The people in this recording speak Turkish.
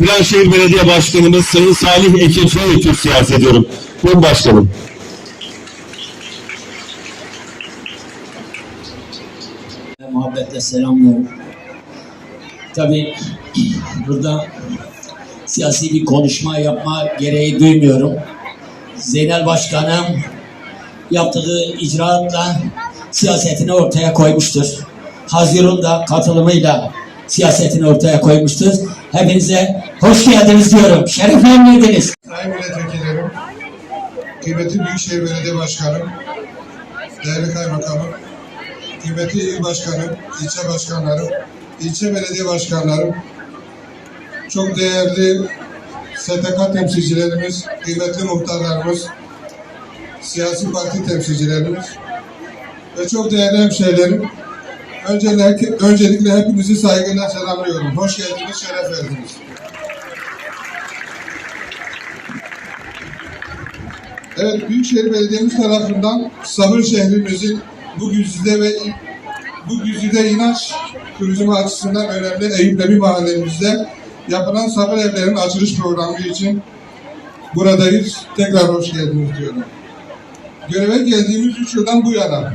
Viranşehir Belediye Başkanımız Sayın Salih Ekim Soyut'u siyaset ediyorum. Buyurun başkanım. muhabbetle selamlıyorum. Tabii burada siyasi bir konuşma yapma gereği duymuyorum. Zeynel Başkanım yaptığı icraatla siyasetini ortaya koymuştur. Haziran'da katılımıyla siyasetini ortaya koymuştur. Hepinize hoş geldiniz diyorum. Şereflendirdiniz. Sayın milletvekillerim, kıymetli Büyükşehir Belediye Başkanım, değerli kaymakamım, kıymetli il başkanım, ilçe başkanlarım, ilçe belediye başkanlarım, çok değerli STK temsilcilerimiz, kıymetli muhtarlarımız, siyasi parti temsilcilerimiz ve çok değerli hemşehrilerim, öncelikle, öncelikle hepinizi saygıyla selamlıyorum. Hoş geldiniz, şeref verdiniz. Evet, Büyükşehir Belediye'miz tarafından sabır şehrimizin bu güzide ve bu güzide inanç turizmi açısından önemli Eyüplebi mahallemizde yapılan sabır evlerinin açılış programı için buradayız. Tekrar hoş geldiniz diyorum. Göreve geldiğimiz üç yıldan bu yana